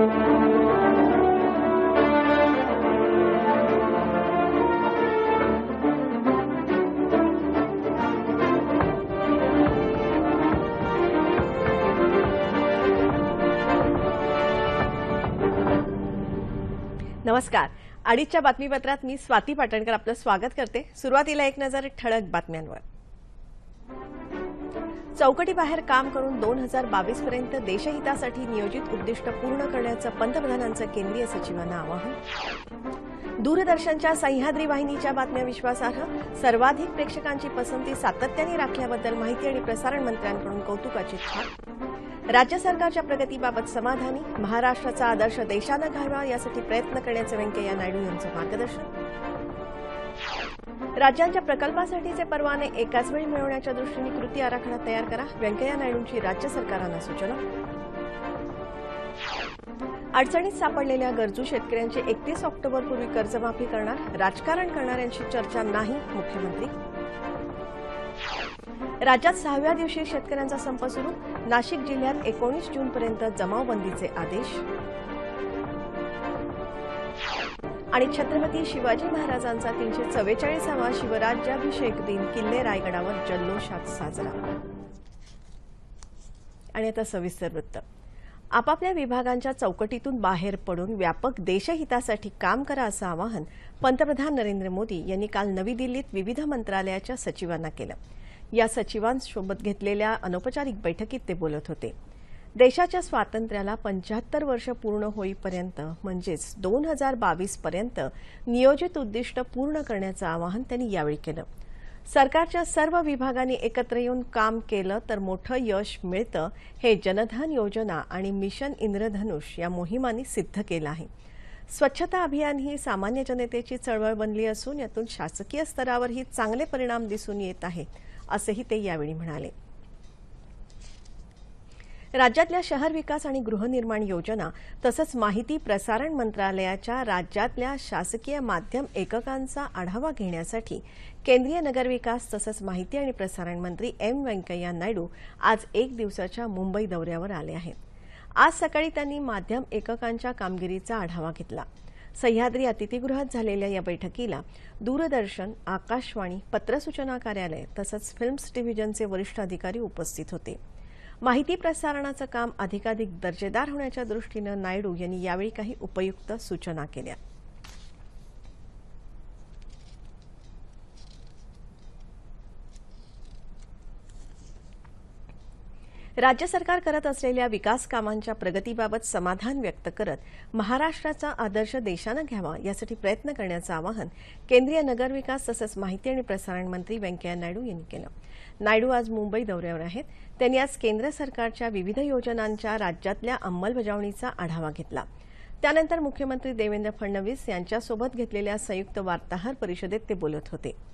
नमस्कार. अडीचच्या बातमीपत्रात मी स्वाती पाटणकर आपलं स्वागत करते. सुरुवातीला एक नजर ठळक बातम्यांवर. चौकटीबाहेर काम करून दोन हजार बावीस पर्यंत देशहितासाठी नियोजित उद्दिष्ट पूर्ण करण्याचं पंतप्रधानांचं केंद्रीय सचिवांना आवाहन. दूरदर्शनच्या सह्याद्री वाहिनीच्या बातम्या विश्वासार्ह. सर्वाधिक प्रेक्षकांची पसंती सातत्याने राखल्याबद्दल माहिती आणि प्रसारण मंत्र्यांकडून कौतुकाची थाप राज्य सरकारच्या प्रगतीबाबत समाधानी. महाराष्ट्राचा आदर्श देशानं घ्यावा यासाठी प्रयत्न करण्याचं व्यंकय्या नायडू यांचं मार्गदर्शन. राज्यांच्या प्रकल्पासाठीचे परवाने एकाच वेळी मिळवण्याच्या दृष्टीने कृती आराखडा तयार करा. व्यंकय्या नायडूंची राज्य सरकारांना सूचना. अडचणीत सापडलेल्या गरजू शेतकऱ्यांची एकतीस ऑक्टोबरपूर्वी कर्जमाफी करणार राजकारण करणाऱ्यांशी चर्चा नाही मुख्यमंत्री. राज्यात सहाव्या दिवशी शेतकऱ्यांचा संप सुरू. नाशिक जिल्ह्यात एकोणीस जूनपर्यंत जमावबंदीचे आदेश. आणि छत्रपती शिवाजी महाराजांचा तीनशे चव्वेचाळीसावा शिवराज्याभिषेक दिन किल्ले रायगडावर जल्लोषात साजरा. आणि आता सविस्तर वृत्त. आपापल्या विभागांच्या चौकटीतून बाहेर पडून व्यापक देशहितासाठी काम करा असं आवाहन पंतप्रधान नरेंद्र मोदी यांनी काल नवी दिल्लीत विविध मंत्रालयाच्या सचिवांना केलं. या सचिवांसोबत घेतलेल्या अनौपचारिक बैठकीत ते बोलत होते. देशाच्या स्वातंत्र्याला पंच्याहत्तर वर्ष पूर्ण होईपर्यंत म्हणजेच दोन हजार बावीस पर्यंत नियोजित उद्दिष्ट पूर्ण करण्याचं आवाहन त्यांनी यावेळी केलं. सरकारच्या सर्व विभागांनी एकत्र येऊन काम केलं तर मोठं यश मिळतं हे जनधन योजना आणि मिशन इंद्रधनुष या मोहिमांनी सिद्ध केलं आहे. स्वच्छता अभियान ही सामान्य जनतेची चळवळ बनली असून यातून शासकीय स्तरावरही चांगले परिणाम दिसून येत आहेत असंही ते यावेळी म्हणाले. राज्यातल्या शहर विकास आणि गृहनिर्माण योजना तसंच माहिती प्रसारण मंत्रालयाच्या राज्यातल्या शासकीय माध्यम एककांचा आढावा घेण्यासाठी केंद्रीय नगरविकास तसंच माहिती आणि प्रसारण मंत्री एम व्यंकय्या नायडू आज एक दिवसाच्या मुंबई दौऱ्यावर आले आहेत. आज सकाळी त्यांनी माध्यम एककांच्या कामगिरीचा आढावा घेतला. सह्याद्री अतिथीगृहात झालेल्या या बैठकीला दूरदर्शन आकाशवाणी पत्रसूचना कार्यालय तसंच फिल्म्स डिव्हिजनचे वरिष्ठ अधिकारी उपस्थित होते. माहिती प्रसारणाचं काम अधिकाधिक दर्जेदार होण्याच्या दृष्टीनं नायडू यांनी यावेळी काही उपयुक्त सूचना केल्या. राज्य सरकार करत असलेल्या विकास कामांच्या प्रगतीबाबत समाधान व्यक्त करत महाराष्ट्राचा आदर्श देशानं घ्यावा यासाठी प्रयत्न करण्याचं आवाहन केंद्रीय नगरविकास तसंच माहिती आणि प्रसारण मंत्री व्यंकय्या नायडू यांनी केलं. नायडू आज मुंबई दौऱ्यावर आहेत. त्यांनी आज केंद्र सरकारच्या विविध योजनांच्या राज्यातल्या अंमलबजावणीचा आढावा घेतला. त्यानंतर मुख्यमंत्री देवेंद्र फडणवीस यांच्यासोबत घेतलेल्या संयुक्त वार्ताहर परिषदेत ते बोलत होते.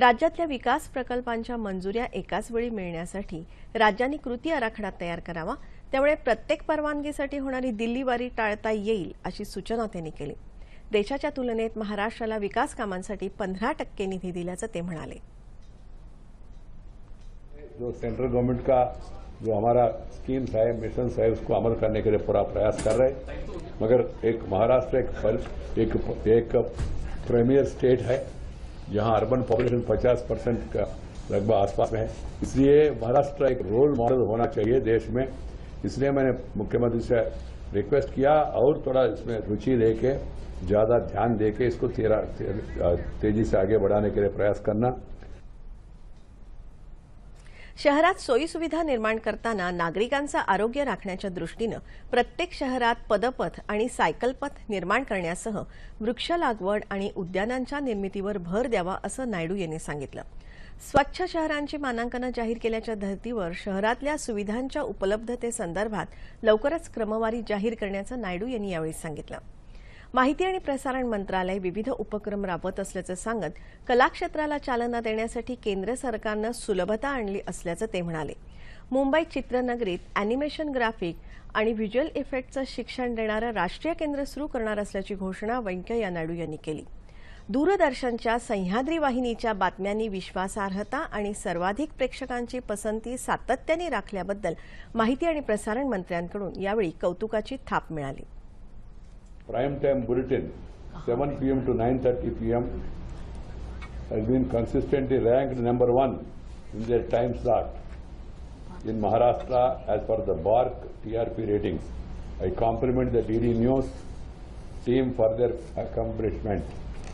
राज्यातल्या विकास प्रकल्पांच्या मंजुऱ्या एकाच वेळी मिळण्यासाठी राज्यांनी कृती आराखडा तयार करावा त्यामुळे प्रत्येक परवानगीसाठी होणारी दिल्लीवारी टाळता येईल अशी सूचना त्यांनी केली. देशाच्या तुलनेत महाराष्ट्राला विकास कामांसाठी पंधरा टक्के निधी दिल्याचं ते म्हणाले. जो सेंट्रल गवर्नमेंट का जो हमारा स्कीम्स है मिशन है उसको अमल करने के लिए पूरा प्रयास कर रहे मगर एक महाराष्ट्र एक एक एक प्रीमियर स्टेट है। जहाँ अर्बन पॉपुलेशन 50 परसेंट का लगभग आसपास में है। इसलिए महाराष्ट्र एक रोल मॉडल होना चाहिए देश में। इसलिए मैंने मुख्यमंत्री से रिक्वेस्ट किया और थोड़ा इसमें रुचि लेके, ज़्यादा ध्यान देके इसको तेरा, तेज़ी से आगे बढ़ाने के लिए प्रयास करना। शहरात सोयीसुविधा निर्माण करताना नागरिकांचं आरोग्य राखण्याच्या दृष्टीनं प्रत्येक शहरात पदपथ आणि सायकलपथ निर्माण करण्यासह वृक्ष लागवड आणि उद्यानांच्या निर्मितीवर भर द्यावा असं नायडू यांनी सांगितलं. स्वच्छ शहरांची मानांकनं जाहीर केल्याच्या धर्तीवर शहरातल्या सुविधांच्या उपलब्धतेसंदर्भात लवकरच क्रमवारी जाहीर करण्याचं नायडू यांनी यावेळी सांगितलं. माहिती आणि प्रसारण मंत्रालय विविध उपक्रम राबवत असल्याचं सांगत कलाक्षेत्राला चालना देण्यासाठी केंद्र सरकारनं सुलभता आणली असल्याचं ते म्हणाले. मुंबईत चित्रनगरीत अॅनिमेशन ग्राफिक आणि व्हिज्युअल इफेक्टचं शिक्षण देणारं राष्ट्रीय केंद्र सुरू करणार असल्याची घोषणा व्यंकय्या नायडू यांनी केली. दूरदर्शनच्या सह्याद्री वाहिनीच्या बातम्यांनी विश्वासार्हता आणि सर्वाधिक प्रेक्षकांची पसंती सातत्याने राखल्याबद्दल माहिती आणि प्रसारण मंत्र्यांकडून यावेळी कौतुकाची थाप मिळाली. Prime time bulletin, 7 p.m. to 9:30 p.m. has been consistently ranked number one in their time slot in Maharashtra as per the BARC TRP ratings. I compliment the DD News team for their accomplishment.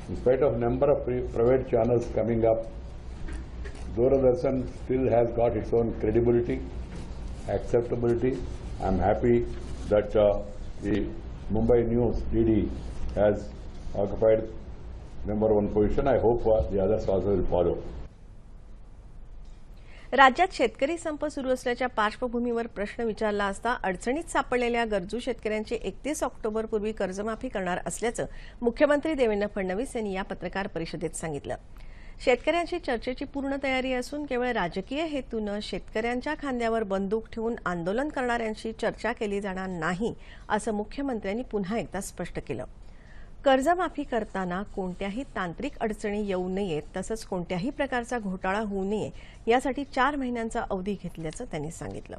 In spite of number of private channels coming up, Doordarshan still has got its own credibility, acceptability. I'm happy that uh, the Mumbai News DD has occupied number one position. I hope uh, the others also will follow. राज्यात शेतकरी संप सुरू असल्याच्या पार्श्वभूमीवर प्रश्न विचारला असता अडचणीत सापडलेल्या गरजू शेतकऱ्यांची एकतीस ऑक्टोबरपूर्वी कर्जमाफी करणार असल्याचं मुख्यमंत्री देवेंद्र फडणवीस यांनी या पत्रकार परिषदेत सांगितलं शेतकऱ्यांशी चर्चेची पूर्ण तयारी असून केवळ राजकीय हेतूनं शेतकऱ्यांच्या खांद्यावर बंदूक ठेवून आंदोलन करणाऱ्यांशी चर्चा केली जाणार नाही असं मुख्यमंत्र्यांनी पुन्हा एकदा स्पष्ट केलं. कर्जमाफी करताना कोणत्याही तांत्रिक अडचणी येऊ नयेत तसंच कोणत्याही प्रकारचा घोटाळा होऊ नये यासाठी चार महिन्यांचा अवधी घेतल्याचं त्यांनी सांगितलं.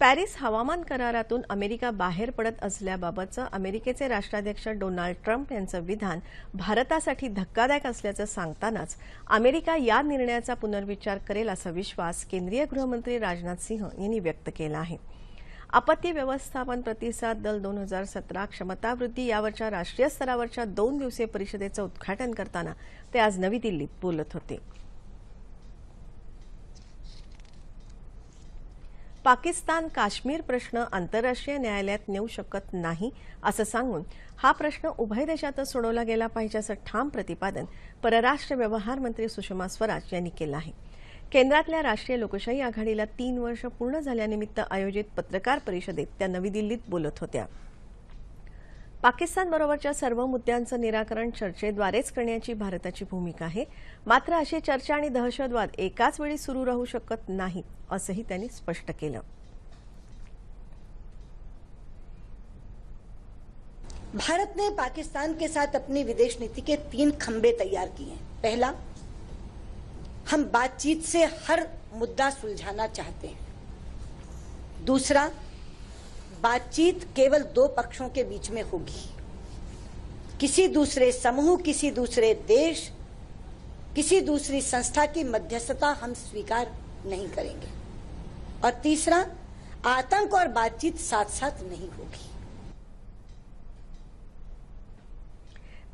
पॅरिस हवामान करारातून अमेरिका बाहेर पडत असल्याबाबतचं अमेरिकेचे राष्ट्राध्यक्ष डोनाल्ड ट्रम्प यांचं विधान भारतासाठी धक्कादायक असल्याचं सांगतानाच अमेरिका या निर्णयाचा पुनर्विचार करेल असा विश्वास केंद्रीय गृहमंत्री राजनाथ सिंह यांनी व्यक्त केला आहे. आपत्ती व्यवस्थापन प्रतिसाद दल दोन हजार सतरा क्षमतावृद्धी यावरच्या राष्ट्रीय स्तरावरच्या दोन दिवसीय परिषदेचं उद्घाटन करताना ते आज नवी दिल्लीत बोलत होते. पाकिस्तान काश्मीर प्रश्न आंतरराष्ट्रीय न्यायालयात नेऊ शकत नाही असं सांगून हा प्रश्न उभय देशातच सोडवला गेला पाहिजे असं ठाम प्रतिपादन परराष्ट्र व्यवहार मंत्री सुषमा स्वराज यांनी केलं आहे. केंद्रातल्या राष्ट्रीय लोकशाही आघाडीला तीन वर्ष पूर्ण झाल्यानिमित्त आयोजित पत्रकार परिषदेत त्या नवी दिल्लीत बोलत होत्या. पाकिस्तानबरोबरच्या सर्व मुद्द्यांचं निराकरण चर्चेद्वारेच करण्याची भारताची भूमिका आहे. मात्र अशी चर्चा आणि दहशतवाद एकाच वेळी सुरू राहू शकत नाहीत असंही त्यांनी स्पष्ट केलं. भारत ने पाकिस्तान के साथ अपनी विदेश नीति के तीन खंबे तैयार किए हैं। पहला हम बातचीत से हर मुद्दा सुलझाना चाहते हैं। दूसरा बातचीत केवल दो पक्षों के बीच में होगी। किसी दूसरे समूह, किसी दूसरे देश, किसी दूसरी संस्था की मध्यस्थता हम स्वीकार नहीं करेंगे। और तीसरा, आतंक और बातचीत साथ साथ नहीं होगी।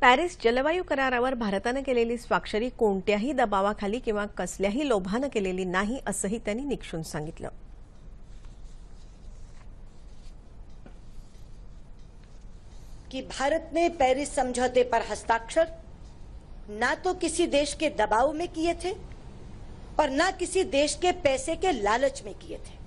पॅरिस जलवायू करारावर भारतानं केलेली स्वाक्षरी कोणत्याही दबावाखाली किंवा कसल्याही लोभानं केलेली नाही असंही त्यांनी निक्षून सांगितलं. कि भारत ने पेरिस समझौते पर हस्ताक्षर ना तो किसी देश के दबाव में किए थे और ना किसी देश के पैसे के लालच में किए थे।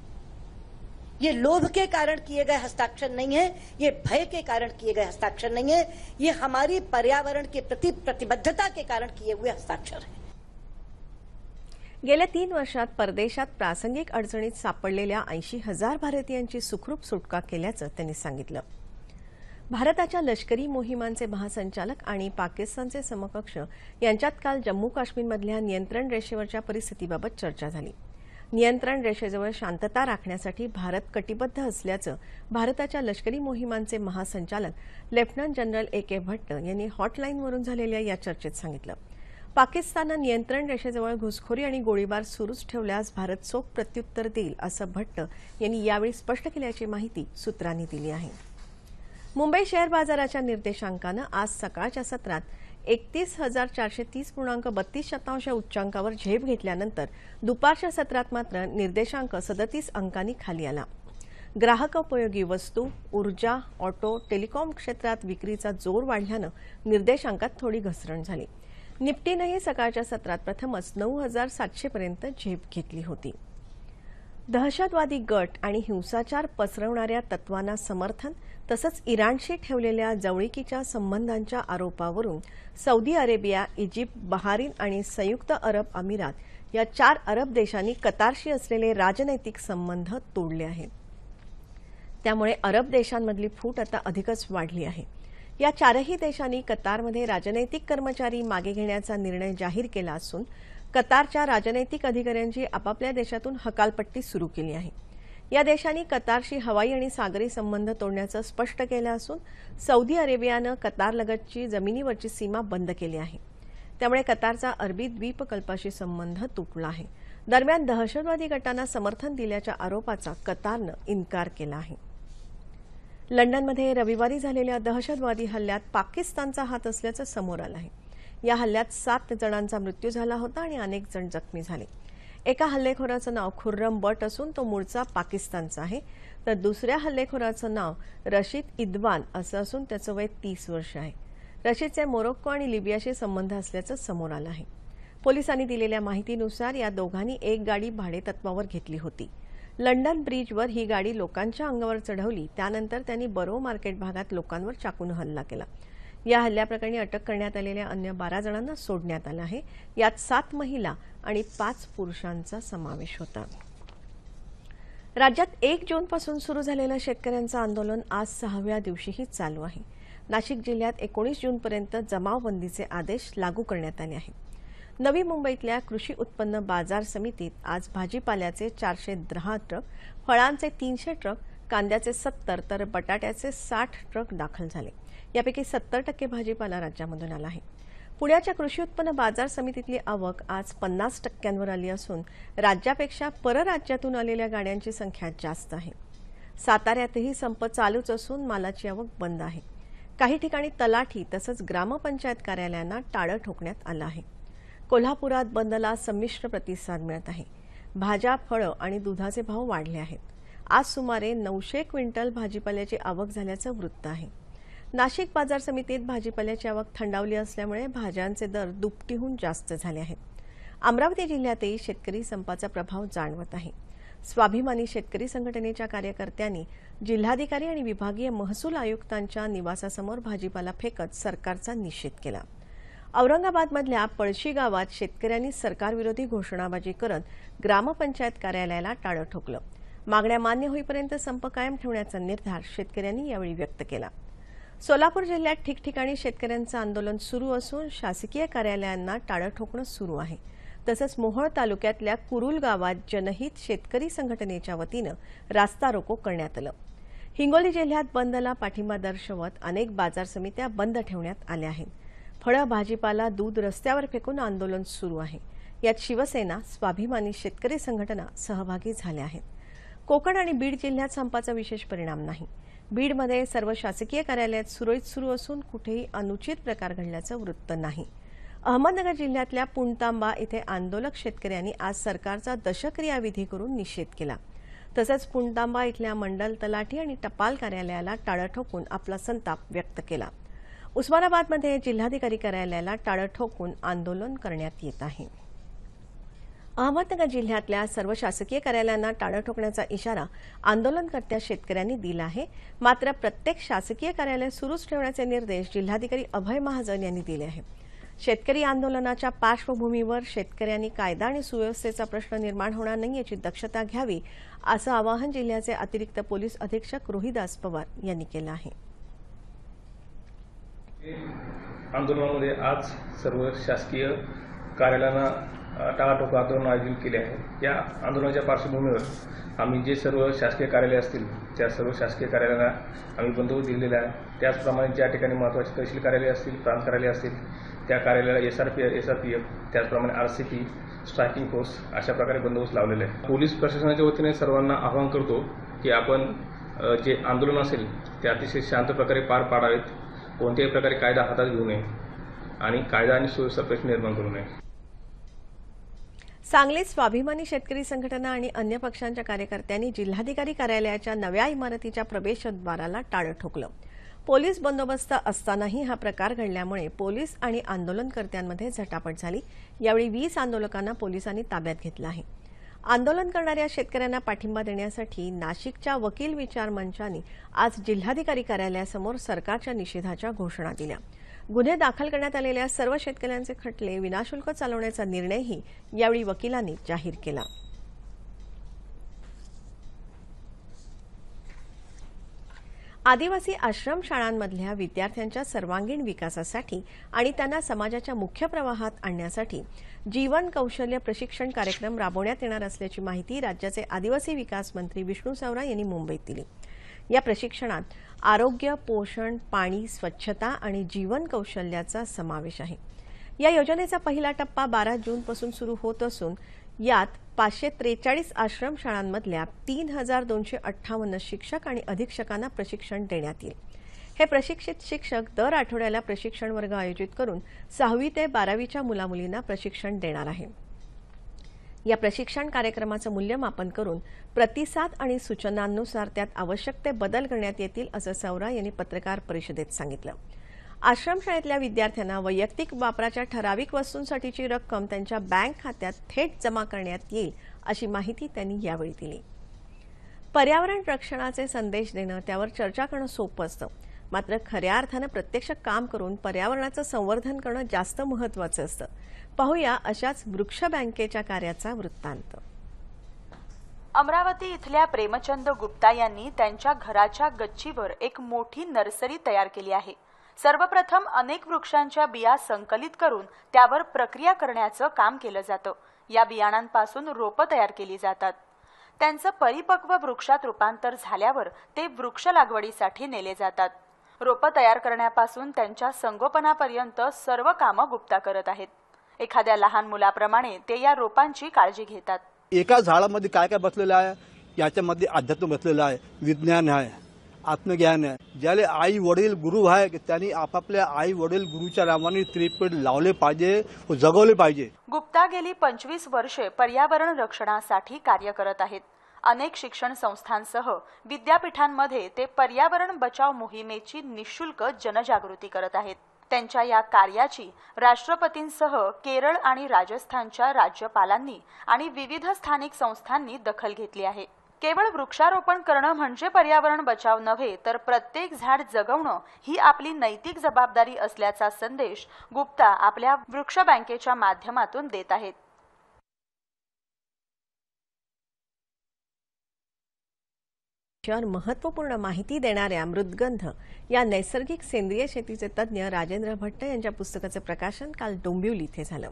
ये लोभ के कारण किए गए हस्ताक्षर नहीं है, ये भय के कारण किए गए हस्ताक्षर नहीं है, ये हमारी पर्यावरण के प्रति प्रतिबद्धता के कारण किए हुए हस्ताक्षर है। गेल्या तीन वर्षात परदेशात प्रासंगिक अडचणीत सापडलेल्या ऐंशी हज़ार भारतीयांची सुखरूप सुटका केल्याचं त्यांनी सांगितलं. भारताच्या लष्करी मोहिमांचे महासंचालक आणि पाकिस्तानचे समकक्ष यांच्यात काल जम्मू काश्मीरमधल्या नियंत्रण रेषेवरच्या परिस्थितीबाबत चर्चा झाली. नियंत्रण रेषेजवळ शांतता राखण्यासाठी भारत कटिबद्ध असल्याचं भारताच्या लष्करी मोहिमांचे महासंचालक lieutenant general A K Bhatt यांनी हॉटलाईनवरून झालेल्या या चर्चेत सांगितलं. पाकिस्ताननं नियंत्रण रेषेजवळ घुसखोरी आणि गोळीबार सुरूच ठेवल्यास भारत चोख प्रत्युत्तर देईल असं भट्ट यांनी यावेळी स्पष्ट केल्याची माहिती सूत्रांनी दिली आहे. मुंबई शेअर बाजाराच्या निर्देशांकानं आज सकाळच्या सत्रात एकतीस हजार चारशे तीस पूर्णांक बत्तीस शतांश उच्चांकावर झेप घेतल्यानंतर दुपारच्या सत्रात मात्र निर्देशांक सदतीस अंकांनी खाली आला. ग्राहकोपयोगी वस्तू ऊर्जा ऑटो टेलिकॉम क्षेत्रात विक्रीचा जोर वाढल्यानं निर्देशांकात थोडी घसरण झाली. निफ्टीनंही सकाळच्या सत्रात प्रथमच नऊ हजार सातशेपर्यंत झेप घेतली होती. दहशतवादी गट आणि हिंसाचार पसरवणाऱ्या तत्वांना समर्थन तसंच इराणशी ठेवलेल्या जवळीकीच्या संबंधांच्या आरोपावरून सौदी अरेबिया इजिप्त बहारीन आणि संयुक्त अरब अमिरात या चार अरब देशांनी कतारशी असलेले राजनैतिक संबंध तोडले आहेत. त्यामुळे अरब देशांमधली फूट आता अधिकच वाढली आहे. या चारही देशांनी कतारमध्ये राजनैतिक कर्मचारी मागे घेण्याचा निर्णय जाहीर केला असून कतारच्या राजनैतिक अधिकाऱ्यांची आपापल्या देशातून हकालपट्टी सुरू केली आहे. या देशांनी कतारशी हवाई आणि सागरी संबंध तोडण्याचं स्पष्ट केलं असून सौदी अरेबियानं कतारलगतची जमिनीवरची सीमा बंद केली आहे. त्यामुळे कतारचा अरबी द्वीपकल्पाशी संबंध तुटला आहे. दरम्यान दहशतवादी गटांना समर्थन दिल्याच्या आरोपाचा कतारनं इन्कार केला आहे. लंडनमध्ये रविवारी झालेल्या दहशतवादी हल्ल्यात पाकिस्तानचा हात असल्याचं समोर आलं आहे. या हल्ल्यात सात जणांचा मृत्यू झाला होता आणि अनेक जण जखमी झाले. एका हल्लेखोराचं नाव खुर्रम बट असून तो मूळचा पाकिस्तानचा आहे. तर दुसऱ्या हल्लेखोराचं नाव रशीद इद्वान असं असून त्याचं वय तीस वर्ष आहे. रशीदचे मोरोक्को आणि लिबियाशी संबंध असल्याचं समोर आलं आहे. पोलिसांनी दिलेल्या माहितीनुसार या दोघांनी एक गाडी भाडेतत्वावर घेतली होती. लंडन ब्रिजवर ही गाडी लोकांच्या अंगावर चढवली. त्यानंतर त्यांनी बरो मार्केट भागात लोकांवर चाकून हल्ला केला. या हल्ल्याप्रकरणी अटक करण्यात आलेल्या अन्य बारा जणांना सोडण्यात आलं आहे. यात सात महिला आणि पाच पुरुषांचा समावेश होता. राज्यात एक जूनपासून सुरू झालेलं शेतकऱ्यांचं आंदोलन आज सहाव्या दिवशीही चालू आहे. नाशिक जिल्ह्यात एकोणीस जूनपर्यंत जमावबंदीचे आदेश लागू करण्यात आले आहेत. नवी मुंबईतल्या कृषी उत्पन्न बाजार समितीत आज भाजीपाल्याचे चारशे दहा ट्रक फळांचे तीनशे ट्रक कांद्याचे सत्तर तर बटाट्याचे साठ ट्रक दाखल झाले. यापैकी सत्तर टक्के भाजीपाला राज्यामधून आला आहे. पुण्याच्या कृषी उत्पन्न बाजार समितीतली आवक आज पन्नास टक्क्यांवर आली असून राज्यापेक्षा परराज्यातून आलेल्या गाड्यांची संख्या जास्त आहे. साताऱ्यातही संप चालूच असून मालाची आवक बंद आहे. काही ठिकाणी तलाठी तसंच ग्रामपंचायत कार्यालयांना टाळं ठोकण्यात आलं आहे. कोल्हापुरात बंदला संमिश्र प्रतिसाद मिळत आहे. भाज्या फळं आणि दुधाचे भाव वाढले आहेत. आज सुमारे नऊशे क्विंटल भाजीपाल्याची आवक झाल्याचं वृत्त आहे. नाशिक बाजार समितीत भाजीपाल्याची आवक थंडावली असल्यामुळे भाज्यांचे दर दुपटीहून जास्त झाले आहेत. अमरावती जिल्ह्यातही शेतकरी संपाचा प्रभाव जाणवत आहे. स्वाभिमानी शेतकरी संघटनेच्या कार्यकर्त्यांनी जिल्हाधिकारी आणि विभागीय महसूल आयुक्तांच्या निवासासमोर भाजीपाला फेकत सरकारचा निषेध केला. औरंगाबादमधल्या पळशी गावात शेतकऱ्यांनी सरकारविरोधी घोषणाबाजी करत ग्रामपंचायत कार्यालयाला टाळं ठोकलं. मागण्या मान्य होईपर्यंत संप कायम ठेवण्याचा निर्धार शेतकऱ्यांनी यावेळी व्यक्त केला. सोलापूर जिल्ह्यात ठिकठिकाणी शेतकऱ्यांचं आंदोलन सुरू असून शासकीय कार्यालयांना टाळं ठोकणं सुरू आहे. तसंच मोहोळ तालुक्यातल्या कुरुल गावात जनहित शेतकरी संघटनेच्या वतीनं रास्ता रोको करण्यात आलं. हिंगोली जिल्ह्यात बंदला पाठिंबा दर्शवत अनेक बाजार समित्या बंद ठेवण्यात आल्या आहेत. फळं भाजीपाला दूध रस्त्यावर फेकून आंदोलन सुरू आहे. यात शिवसेना स्वाभिमानी शेतकरी संघटना सहभागी झाल्या आहेत. कोकण आणि बीड जिल्ह्यात संपाचा विशेष परिणाम नाही. बीडमध्ये सर्व शासकीय कार्यालयात सुरळीत सुरू असून कुठेही अनुचित प्रकार घडल्याचं वृत्त नाही. अहमदनगर जिल्ह्यातल्या पुणतांबा इथे आंदोलक शेतकऱ्यांनी आज सरकारचा दशक्रिया विधी करून निषेध केला. तसंच पुणतांबा इथल्या मंडल तलाठी आणि टपाल कार्यालयाला टाळं ठोकून आपला संताप व्यक्त केला. उस्मानाबादमध्ये जिल्हाधिकारी कार्यालयाला टाळं ठोकून आंदोलन करण्यात येत आहे. अहमदनगर जिल्ह्यातल्या सर्व शासकीय कार्यालयांना टाळं ठोकण्याचा इशारा आंदोलनकर्त्या शेतकऱ्यांनी दिला आहे. मात्र प्रत्येक शासकीय कार्यालय सुरूच ठेवण्याचे निर्देश जिल्हाधिकारी अभय महाजन यांनी दिले आहेत. शेतकरी आंदोलनाच्या पार्श्वभूमीवर शेतकऱ्यांनी कायदा आणि सुव्यवस्थेचा प्रश्न निर्माण होणार नाही याची दक्षता घ्यावी असं आवाहन जिल्ह्याचे अतिरिक्त पोलीस अधीक्षक रोहिदास पवार यांनी केलं आहे. आंदोलनामध्ये आज सर्व शासकीय कार्यालयांना टाळाटोक आंदोलन आयोजित केले आहे या आंदोलनाच्या पार्श्वभूमीवर आम्ही जे सर्व शासकीय कार्यालय असतील त्या सर्व शासकीय कार्यालयांना आम्ही बंदोबस्त दिलेला आहे. त्याचप्रमाणे ज्या ठिकाणी महत्त्वाचे तहसील कार्यालय असतील प्रांत कार्यालय असतील त्या कार्यालयाला S R P S R P F त्याचप्रमाणे R C P striking force अशा प्रकारे बंदोबस्त लावलेला आहे पोलीस प्रशासनाच्या वतीने सर्वांना आवाहन करतो की आपण जे आंदोलन असेल ते अतिशय शांत प्रकारे पार पाडावेत. कोणत्याही प्रकारे कायदा हातात घेऊ नये आणि कायदा आणि सुव्यवस्था प्रश्न निर्माण करू नये. सांगलीत स्वाभिमानी शेतकरी संघटना आणि अन्य पक्षांच्या कार्यकर्त्यांनी जिल्हाधिकारी कार्यालयाच्या नव्या इमारतीच्या प्रवेशद्वाराला टाळं ठोकलं. पोलीस बंदोबस्त असतानाही हा प्रकार घडल्यामुळे पोलीस आणि आंदोलनकर्त्यांमध्ये झटापट झाली. यावेळी वीस आंदोलकांना पोलिसांनी ताब्यात घेतलं आहे. आंदोलन करणाऱ्या शेतकऱ्यांना पाठिंबा देण्यासाठी नाशिकच्या वकील विचार मंचाने आज जिल्हाधिकारी कार्यालयासमोर सरकारच्या निषेधाच्या घोषणा दिल्या. गुन्हे दाखल करण्यात आलेल्या सर्व शेतकऱ्यांचे खटले विनाशुल्क चालवण्याचा निर्णयही यावेळी वकिलांनी जाहीर केला. आदिवासी आश्रम शाळांमधल्या विद्यार्थ्यांच्या सर्वांगीण विकासासाठी आणि त्यांना समाजाच्या मुख्य प्रवाहात आणण्यासाठी जीवन कौशल्य प्रशिक्षण कार्यक्रम राबवण्यात येणार असल्याची माहिती राज्याचे आदिवासी विकास मंत्री विष्णू सावरा यांनी मुंबईत दिली. या प्रशिक्षणात आरोग्य पोषण पाणी स्वच्छता आणि जीवन कौशल्याचा समावेश आहे. या योजनेचा पहिला टप्पा बारा जूनपासून सुरू होत असून यात पाचशे त्रेचाळीस आश्रमशाळांमधल्या तीन हजार दोनशे अठ्ठावन्न शिक्षक आणि अधीक्षकांना प्रशिक्षण देण्यात येईल. हे प्रशिक्षित शिक्षक दर आठवड्याला प्रशिक्षण वर्ग आयोजित करून सहावी ते बारावीच्या मुलामुलींना प्रशिक्षण देणार आहे. या प्रशिक्षण कार्यक्रमाचं मूल्यमापन करून प्रतिसाद आणि सूचनांनुसार त्यात आवश्यक ते बदल करण्यात येतील असं सौरा यांनी पत्रकार परिषदेत सांगितलं. आश्रमशाळेतल्या विद्यार्थ्यांना वैयक्तिक वापराच्या ठराविक वस्तूंसाठीची रक्कम त्यांच्या बँक खात्यात थेट जमा करण्यात येईल अशी माहिती त्यांनी यावेळी दिली. पर्यावरण रक्षणाचे संदेश देणं त्यावर चर्चा करणं सोपं असतं. मात्र खऱ्या अर्थानं प्रत्यक्ष काम करून पर्यावरणाचं संवर्धन करणं जास्त महत्वाचं असतं. पाहूया अशाच वृक्ष बँकेच्या कार्याचा वृत्तांत. अमरावती इथल्या प्रेमचंद गुप्ता यांनी त्यांच्या घराच्या गच्चीवर एक मोठी नर्सरी तयार केली आहे. सर्वप्रथम अनेक वृक्षांच्या बिया संकलित करून त्यावर प्रक्रिया करण्याचं काम केलं जातं. या बियाणांपासून रोपं तयार केली जातात. त्यांचं परिपक्व वृक्षात रूपांतर झाल्यावर ते वृक्ष लागवडीसाठी नेले जातात. रोपं तयार करण्यापासून त्यांच्या संगोपनापर्यंत सर्व कामं गुप्ता करत आहेत. एखाद्या लहान मुलाप्रमाणे ते या रोपांची काळजी घेतात. एका झाडामध्ये काय काय बसलेलं आहे? याच्यामध्ये अध्यात्म बसलेलं आहे विज्ञान आहे आत्मज्ञान आहे. ज्याला आई वडील गुरु आहे की त्यांनी आपापल्या आई वडील गुरुच्या नावाने त्रिपीठ लावले पाहिजे जगवले पाहिजे. गुप्ता गेली पंचवीस वर्षे पर्यावरण रक्षणासाठी कार्य करत आहेत. अनेक शिक्षण संस्थांसह विद्यापीठांमध्ये ते पर्यावरण बचाव मोहिमेची निशुल्क जनजागृती करत आहेत. त्यांच्या या कार्याची राष्ट्रपतींसह केरळ आणि राजस्थानच्या राज्यपालांनी आणि विविध स्थानिक संस्थांनी दखल घेतली आहे. केवळ वृक्षारोपण करणं म्हणजे पर्यावरण बचाव नव्हे तर प्रत्येक झाड जगवणं ही आपली नैतिक जबाबदारी असल्याचा संदेश गुप्ता आपल्या वृक्ष बँकेच्या माध्यमातून देत आहेत. महत्त्वपूर्ण माहिती देणाऱ्या मृदगंध या नैसर्गिक सेंद्रिय शेतीचे तज्ज्ञ राजेंद्र भट्ट यांच्या पुस्तकाचं प्रकाशन काल डोंबिवली इथे झालं.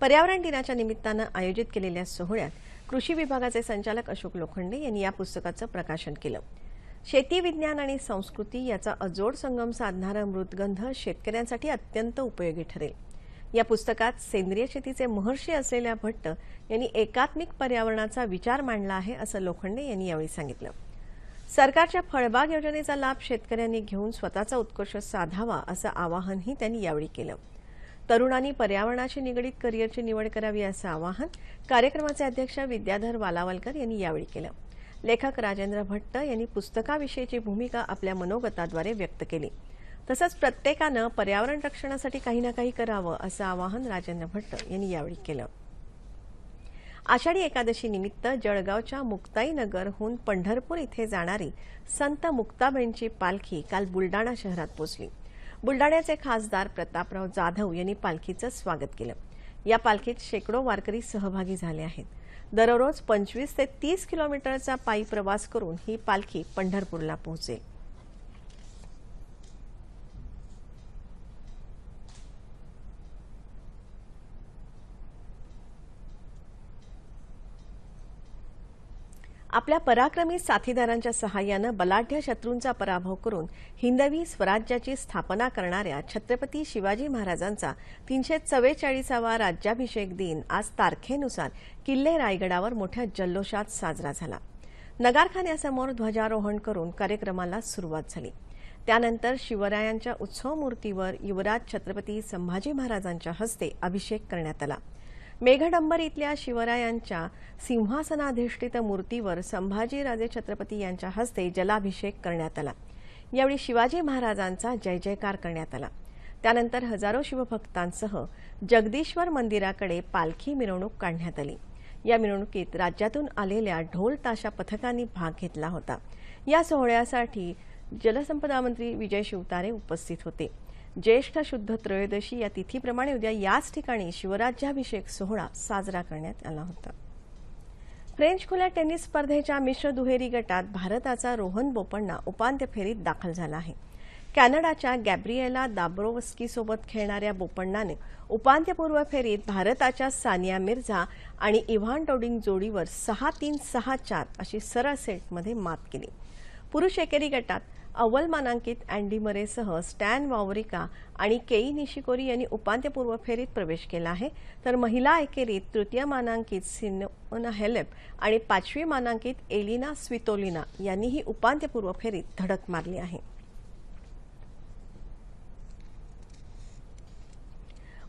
पर्यावरण दिनाच्या निमित्तानं आयोजित केलेल्या सोहळ्यात कृषी विभागाचे संचालक अशोक लोखंडे यांनी या पुस्तकाचं प्रकाशन केलं. शेती विज्ञान आणि संस्कृती याचा अजोड संगम साधणारा मृदगंध शेतकऱ्यांसाठी अत्यंत उपयोगी ठरेल. या पुस्तकात सेंद्रिय शेतीचे महर्षी असलेल्या भट्ट यांनी एकात्मिक पर्यावरणाचा विचार मांडला आहे असं लोखंडे यांनी यावेळी सांगितलं. सरकारच्या फळबाग योजनेचा लाभ शेतकऱ्यांनी घेऊन स्वतःचा उत्कर्ष साधावा असं आवाहनही त्यांनी यावेळी केलं. तरुणांनी पर्यावरणाशी निगडीत करिअरची निवड करावी असं आवाहन कार्यक्रमाचे अध्यक्ष विद्याधर वालावलकर यांनी यावेळी केलं. लेखक राजेंद्र भट्ट यांनी पुस्तकाविषयीची भूमिका आपल्या मनोगताद्वारे व्यक्त केली. तसंच प्रत्येकानं पर्यावरण रक्षणासाठी काही ना काही करावं असं आवाहन राजेंद्र भट्ट यांनी यावेळी केलं. आषाढी एकादशी निमित्त जळगावच्या मुक्ताईनगरहून पंढरपूर इथे जाणारी संत मुक्ताबाईंची पालखी काल बुलडाणा शहरात पोचली. बुलडाण्याचे खासदार प्रतापराव जाधव यांनी पालखीचं स्वागत केलं. या पालखीत शेकडो वारकरी सहभागी झाले आहेत. दररोज पंचवीस ते तीस किलोमीटरचा पायी प्रवास करून ही पालखी पंढरपूरला पोहोचेल. आपल्या पराक्रमी साथीदारांच्या सहाय्यानं बलाढ्य शत्रूंचा पराभव करून हिंदवी स्वराज्याची स्थापना करणाऱ्या छत्रपती शिवाजी महाराजांचा तीनशे चव्वेचाळीसावा राज्याभिषेक दिन आज तारखेनुसार किल्ले रायगडावर मोठ्या जल्लोषात साजरा झाला. नगारखान्यासमोर ध्वजारोहण करून कार्यक्रमाला सुरुवात झाली. त्यानंतर शिवरायांच्या उत्सव मूर्तीवर युवराज छत्रपती संभाजी महाराजांच्या हस्ते अभिषेक करण्यात आला. मेघडंबर इथल्या शिवरायांच्या सिंहासनाधिष्ठित मूर्तीवर संभाजीराजे छत्रपती यांच्या हस्ते जलाभिषेक करण्यात आला. यावेळी शिवाजी महाराजांचा जय जयकार करण्यात आला. त्यानंतर हजारो शिवभक्तांसह जगदीश्वर मंदिराकडे पालखी मिरवणूक काढण्यात आली. या मिरवणुकीत राज्यातून आलेल्या ढोल ताशा पथकांनी भाग घेतला होता. या सोहळ्यासाठी जलसंपदा मंत्री विजय शिवतारे उपस्थित होते. ज्येष्ठ शुद्ध त्रयोदशी या तिथीप्रमाणे उद्या याच ठिकाणी शिवराज्याभिषेक सोहळा साजरा करण्यात आला होता. फ्रेंच खुल्या टेनिस स्पर्धेच्या मिश्र दुहेरी गटात भारताचा रोहन बोपण्णा उपांत्य फेरीत दाखल झाला आहे. कॅनडाच्या गॅब्रिएला दाब्रोवस्कीसोबत खेळणाऱ्या बोपण्णाने उपांत्यपूर्व फेरीत भारताच्या सानिया मिर्झा आणि इव्हान टोडिंग जोडीवर सहा तीन सहा चार अशी सरळ सेटमध्ये मात केली. पुरुष एकेरी गटात अव्वल मानांकित अँडी मरेसह स्टॅन वावरिका आणि केई निशिकोरी यांनी उपांत्यपूर्व फेरीत प्रवेश केला आहे. तर महिला एकेरीत तृतीय मानांकित सिनोना हेलेप आणि पाचवी मानांकित एलिना स्वितोलिना यांनीही उपांत्यपूर्व फेरीत धडक मारली आहे.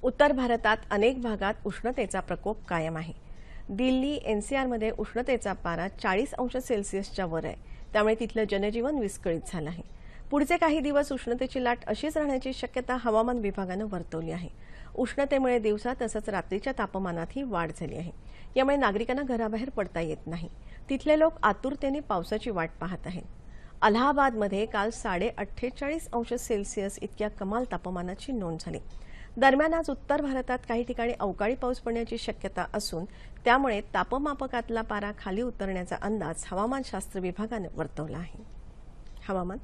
उत्तर भारतात अनेक भागात उष्णतेचा प्रकोप कायम आहे. दिल्ली एनसीआरमध्ये उष्णतेचा पारा चाळीस अंश सेल्सिअसच्या वर आहे. त्यामुळे तिथलं जनजीवन विस्कळीत झालं आहे. पुढचे काही दिवस उष्णतेची लाट अशीच राहण्याची शक्यता हवामान विभागानं वर्तवली आहे. उष्णतेमुळे दिवसा तसंच रात्रीच्या तापमानातही वाढ झाली आहे. यामुळे नागरिकांना घराबाहेर पडता येत नाही. तिथले लोक आतुरतेने पावसाची वाट पाहत आहेत. अलाहाबादमध्ये काल साडे अठ्ठेचाळीस अंश सेल्सिअस इतक्या कमाल तापमानाची नोंद झाली. दरम्यान आज उत्तर भारतात काही ठिकाणी अवकाळी पाऊस पडण्याची शक्यता असून त्यामुळे तापमापकातला पारा खाली उतरण्याचा अंदाज हवामानशास्त्र विभागानं वर्तवला आहे. हवामान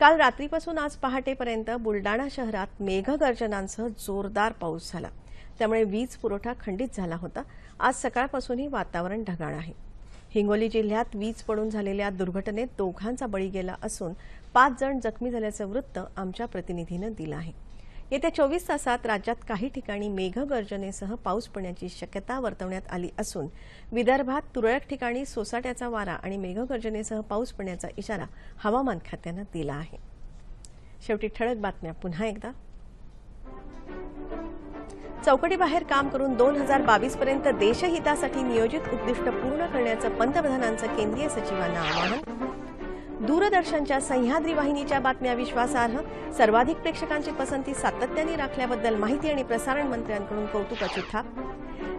काल रात्रीपासून आज पहाटेपर्यंत बुलडाणा शहरात मेघगर्जनांसह जोरदार पाऊस झाला. त्यामुळे वीज पुरवठा खंडित झाला होता. आज सकाळपासूनही वातावरण ढगाळ आहे. हिंगोली जिल्ह्यात वीज पडून झालेल्या दुर्घटनेत दोघांचा बळी गेला असून पाच जण जखमी झाल्याचं वृत्त आमच्या प्रतिनिधीनं दिलं आहे. येत्या चोवीस तासात राज्यात काही ठिकाणी मेघगर्जनेसह पाऊस पडण्याची शक्यता वर्तवण्यात आली असून विदर्भात तुरळक ठिकाणी सोसाट्याचा वारा आणि मेघगर्जनेसह पाऊस पडण्याचा इशारा हवामान खात्यानं दिला आहे. शेवटी ठळक बातम्या पुन्हा एकदा. चौकटीबाहेर काम करून दोन हजार बावीस पर्यंत देशहितासाठी नियोजित उद्दिष्ट पूर्ण करण्याचं पंतप्रधानांचं केंद्रीय सचिवांना आवाहन दूरदर्शनच्या सह्याद्री वाहिनीच्या बातम्या विश्वासार्ह सर्वाधिक प्रेक्षकांची पसंती सातत्याने राखल्याबद्दल माहिती आणि प्रसारण मंत्र्यांकडून कौतुकाची थाप.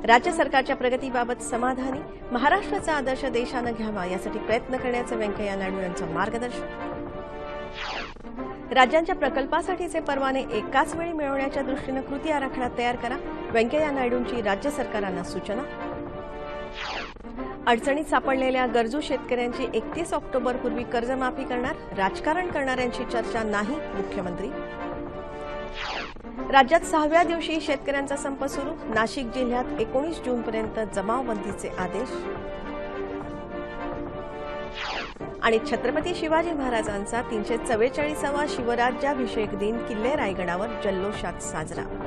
राज्य सरकारच्या प्रगतीबाबत समाधानी महाराष्ट्राचा आदर्श देशानं घ्यावा यासाठी प्रयत्न करण्याचं व्यंकय्या नायडू यांचं मार्गदर्शन. राज्यांच्या प्रकल्पासाठीचे परवाने एकाच वेळी मिळवण्याच्या दृष्टीनं कृती आराखडा तयार करा व्यंकय्या नायडूंची राज्य सरकारांना सूचना. अडचणीत सापडलेल्या गरजू शेतकऱ्यांची एकतीस ऑक्टोबरपूर्वी कर्जमाफी करणार राजकारण करणाऱ्यांची चर्चा नाही मुख्यमंत्री. राज्यात सहाव्या दिवशी शेतकऱ्यांचा संप सुरू नाशिक जिल्ह्यात एकोणीस जूनपर्यंत जमावबंदीचे आदेश. आणि छत्रपती शिवाजी महाराजांचा तीनशे चव्वेचाळीसावा शिवराज्याभिषेक दिन किल्ले रायगडावर जल्लोषात साजरा.